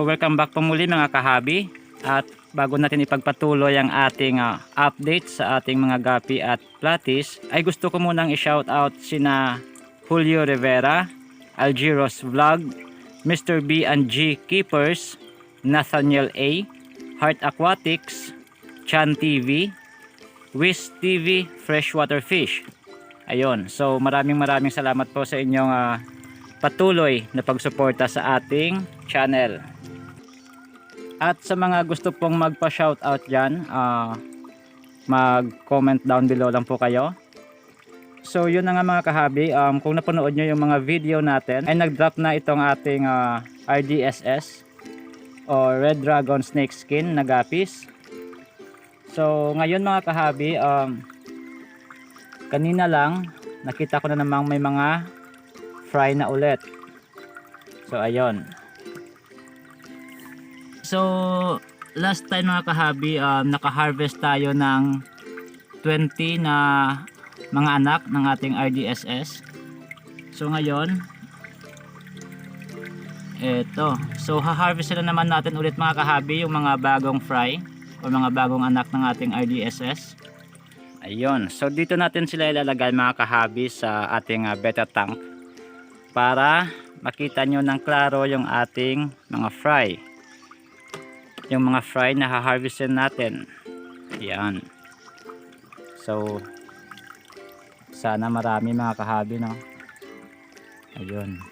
Welcome back po muli mga kahabi at bago natin ipagpatuloy ang ating ah, update sa ating mga gapi at platis ay gusto ko munang i-shout out sina Julio Rivera, Algiros Vlog, Mr. B and G Keepers, Nathaniel A, Heart Aquatics, Chan TV, Wiz TV, Freshwater Fish. Ayun, so maraming maraming salamat po sa inyong ah, patuloy na pagsuporta sa ating channel. At sa mga gusto pong magpa-shoutout dyan, ah, mag-comment down below lang po kayo. So yun na nga mga kahabi, um, kung napanood nyo yung mga video natin, ay nag-drop na itong ating ah, RDSS o Red Dragon Snake Skin na gapis. So ngayon mga kahabi, um, kanina lang nakita ko na namang may mga fry na ulit. So ayun. So last time mga kahabi, um, naka-harvest tayo ng 20 na mga anak ng ating RDSS. So ngayon, eto. So ha-harvest na naman natin ulit mga kahabi yung mga bagong fry o mga bagong anak ng ating RDSS. Ayun. So dito natin sila ilalagay mga kahabi sa ating uh, beta tank para makita nyo ng klaro yung ating mga fry. Yung mga fry na ha-harvestin natin. Yan. So sana marami mga kahabi no. Ayun.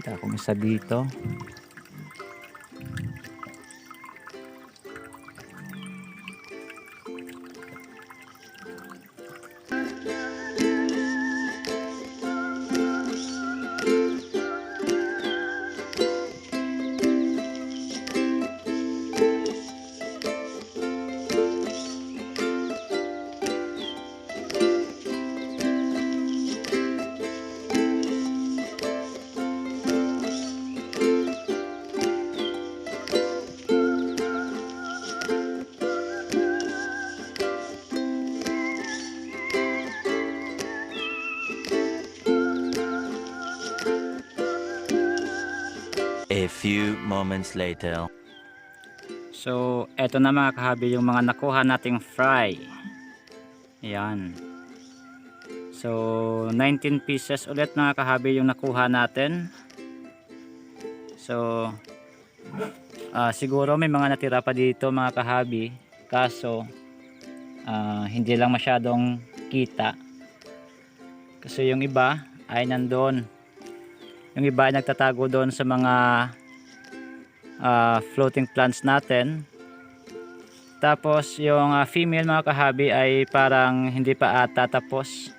Kita akong isa dito. Moments later. So, eto na mga kahabi yung mga nakuha nating fry. Ayan. So, 19 pieces ulit mga kahabi yung nakuha natin. So, ah, siguro may mga natira pa dito mga kahabi. Kaso, ah, hindi lang masyadong kita. Kasi yung iba ay nandun. Yung iba ay nagtatago doon sa mga ah, floating plants natin. Tapos yung ah, female mga kahabi ay parang hindi pa ata tapos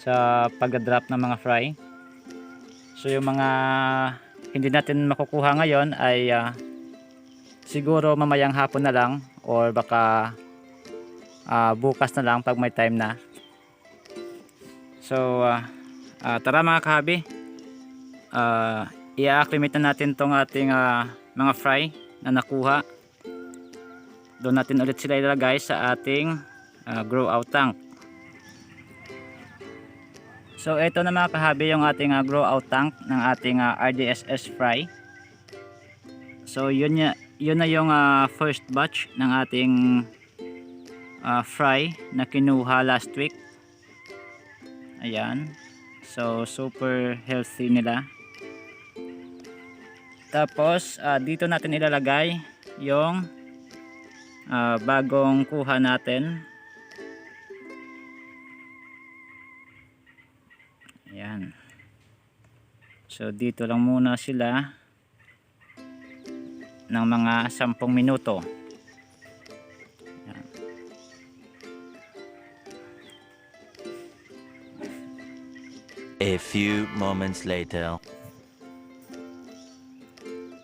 sa pag-drop ng mga fry. So yung mga hindi natin makukuha ngayon ay ah, siguro mamayang hapon na lang or baka ah, bukas na lang pag may time na. So ah, ah, tara mga kahabi. Ah, i-acclimate na natin tong ating ah, mga fry na nakuha. Doon natin ulit sila ilalagay sa ating ah, grow out tank. So ito na mga kahabi yung ating ah, grow out tank ng ating ah, RDSS fry. So yun, ya, yun na yung ah, first batch ng ating ah, fry na kinuha last week. Ayan. So super healthy nila tapos ah, dito natin ilalagay yung ah, bagong kuha natin. Ayan. So dito lang muna sila ng mga 10 minuto. A few moments later.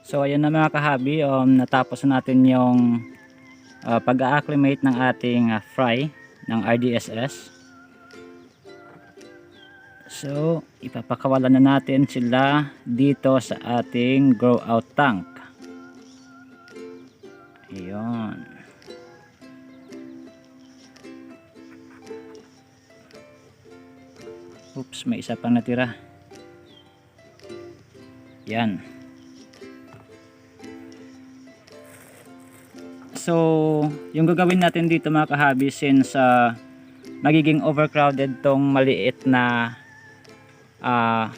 So ayun na mga kahabi, um, natapos na natin yung uh, pag-acclimate ng ating uh, fry ng RDSS. So ipapakawalan na natin sila dito sa ating grow out tank. Ayun. Oops, may isa pang natira. Yan. So, yung gagawin natin dito mga kahabi since ah, magiging overcrowded tong maliit na ah,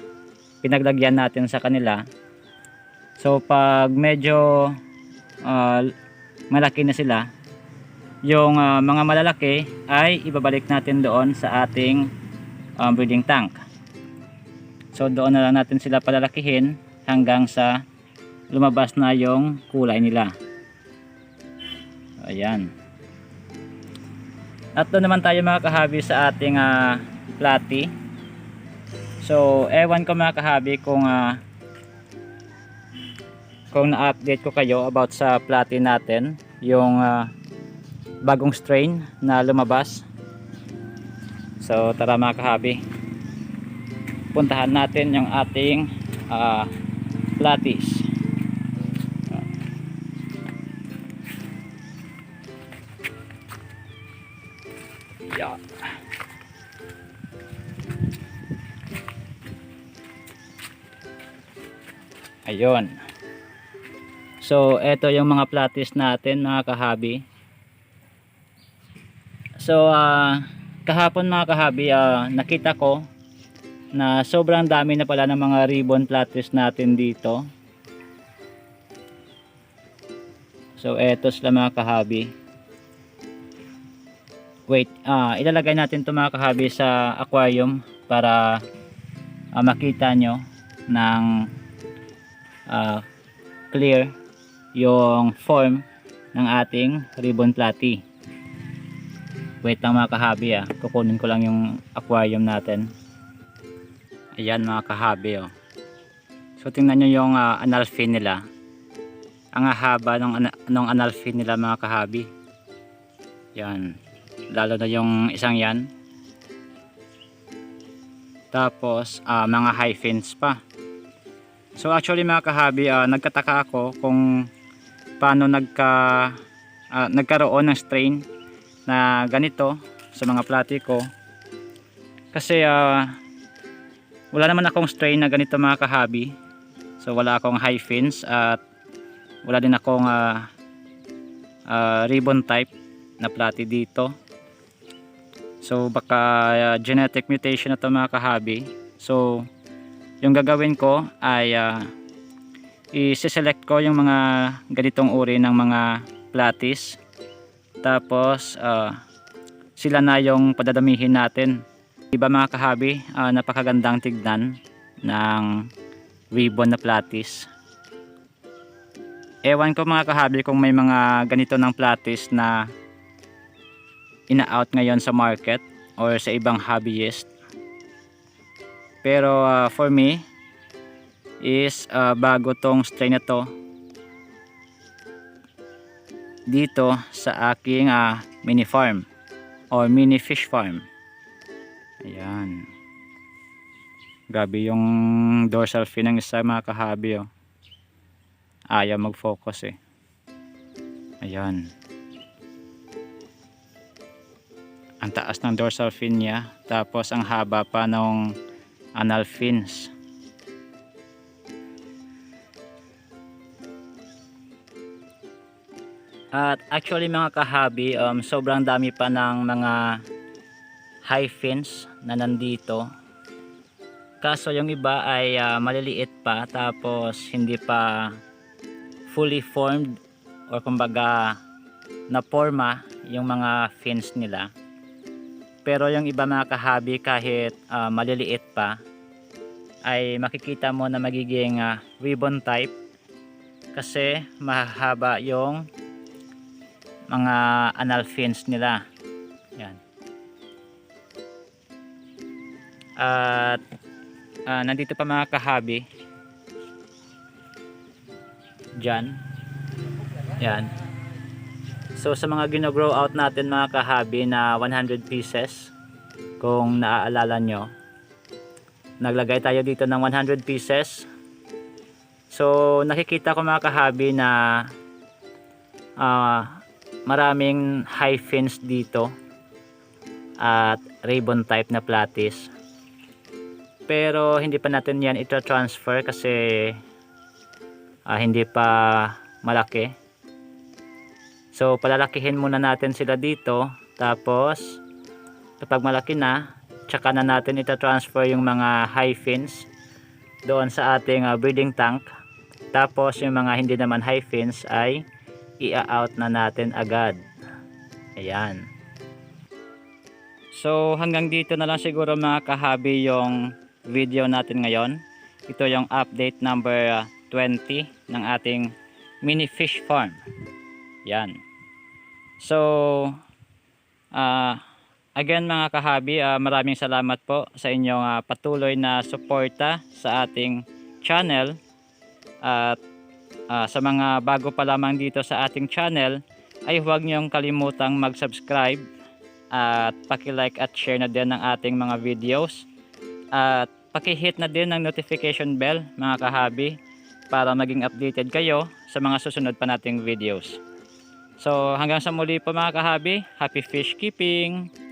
pinaglagyan natin sa kanila. So, pag medyo ah, malaki na sila, yung ah, mga malalaki ay ibabalik natin doon sa ating um, breeding tank. So, doon na lang natin sila palalakihin hanggang sa lumabas na yung kulay nila. Ayan. At doon naman tayo mga kahabi sa ating ah, platy. So, ewan ko mga kahabi kung ah, kung na-update ko kayo about sa platy natin, yung ah, bagong strain na lumabas. So, tara mga kahabi. Puntahan natin yung ating ah, platies. Ayun. So, eto yung mga platis natin mga kahabi. So, ah, kahapon mga kahabi, ah, nakita ko na sobrang dami na pala ng mga ribbon platis natin dito. So, eto sila mga kahabi. Wait, ah, ilalagay natin ito mga kahabi sa aquarium para ah, makita nyo ng ah, clear yung form ng ating ribbon platy. Wait lang mga kahabi ah. Kukunin ko lang yung aquarium natin. Ayan mga kahabi oh. So tingnan nyo yung ah, anal fin nila. Ang haba ng, ng anal fin nila mga kahabi. Yan. Lalo na yung isang yan. Tapos ah, mga high fins pa. So actually mga kahabi, ah, nagkataka ako kung paano nagka ah, nagkaroon ng strain na ganito sa mga platy ko. Kasi ah, wala naman akong strain na ganito mga kahabi. So wala akong high fins at wala din akong ah, ah, ribbon type na platy dito. So baka ah, genetic mutation na to mga kahabi. So yung gagawin ko ay ah, i-select ko yung mga ganitong uri ng mga platis. Tapos ah, sila na yung padadamihin natin. Iba mga kahabi ah, napakagandang tignan ng ribbon na platis? Ewan ko mga kahabi kung may mga ganito ng platis na ina-out ngayon sa market or sa ibang hobbyist pero ah, for me is ah, bago tong strain na to dito sa aking ah, mini farm or mini fish farm. Ayan. Grabe yung dorsal fin ng isa mga kahabi oh. ayaw mag focus eh. Ayan. Ang taas ng dorsal fin niya tapos ang haba pa ng anal fins At actually mga kahabi, um, sobrang dami pa ng mga high fins na nandito. Kaso yung iba ay ah, maliliit pa tapos hindi pa fully formed or kumbaga na forma yung mga fins nila. Pero yung iba mga kahabi kahit ah, maliliit pa ay makikita mo na magiging ah, ribbon type kasi mahaba yung mga anal fins nila. Yan. At ah, nandito pa mga kahabi. Diyan. Yan. So sa mga gino-grow out natin mga kahabi na 100 pieces kung naaalala nyo naglagay tayo dito ng 100 pieces. So nakikita ko mga kahabi na ah maraming high fins dito at ribbon type na platis. Pero hindi pa natin yan ito transfer kasi ah, hindi pa malaki So palalakihin muna natin sila dito. Tapos kapag malaki na tsaka na natin ita-transfer yung mga high fins doon sa ating ah, breeding tank. Tapos yung mga hindi naman high fins ay i-out na natin agad. Ayan. So hanggang dito na lang siguro mga kahabi yung video natin ngayon. Ito yung update number ah, 20 ng ating mini fish farm. Yan so ah Again mga kahabi, ah, maraming salamat po sa inyong ah, patuloy na suporta sa ating channel. At ah, sa mga bago pa lamang dito sa ating channel, ay huwag niyong kalimutang mag-subscribe at paki-like at share na din ng ating mga videos. At paki-hit na din ng notification bell mga kahabi para maging updated kayo sa mga susunod pa nating videos. So hanggang sa muli po mga kahabi, happy fish keeping!